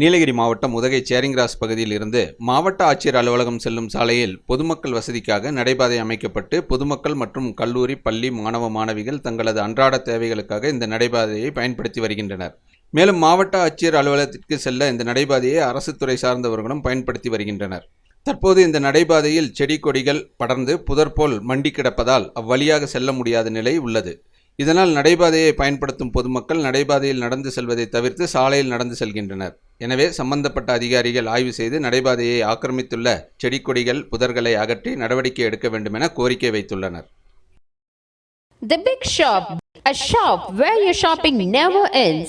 நீலகிரி மாவட்டம் உதகை சேரிங்கிராஸ் பகுதியில் இருந்து மாவட்ட ஆட்சியர் அலுவலகம் செல்லும் சாலையில் பொதுமக்கள் வசதிக்காக நடைபாதை அமைக்கப்பட்டு பொதுமக்கள் மற்றும் கல்லூரி பள்ளி மாணவ மாணவிகள் தங்களது அன்றாட தேவைகளுக்காக இந்த நடைபாதையை பயன்படுத்தி வருகின்றனர். மேலும் மாவட்ட ஆட்சியர் அலுவலகத்திற்கு செல்ல இந்த நடைபாதையை அரசு துறை சார்ந்தவர்களும் பயன்படுத்தி வருகின்றனர். தற்போது இந்த நடைபாதையில் செடி கொடிகள் படர்ந்து புதர் போல் மண்டி கிடப்பதால் அவ்வழியாக செல்ல முடியாத நிலை உள்ளது. இதனால் நடைபாதையை பயன்படுத்தும் பொதுமக்கள் நடைபாதையில் நடந்து செல்வதை தவிர்த்து சாலையில் நடந்து செல்கின்றனர். எனவே சம்பந்தப்பட்ட அதிகாரிகள் ஆய்வு செய்து நடைபாதையை ஆக்கிரமித்துள்ள செடி கொடிகள் புதர்களை அகற்றி நடவடிக்கை எடுக்க வேண்டும் என கோரிக்கை வைத்துள்ளனர் The Big Shop, a shop where your shopping never ends.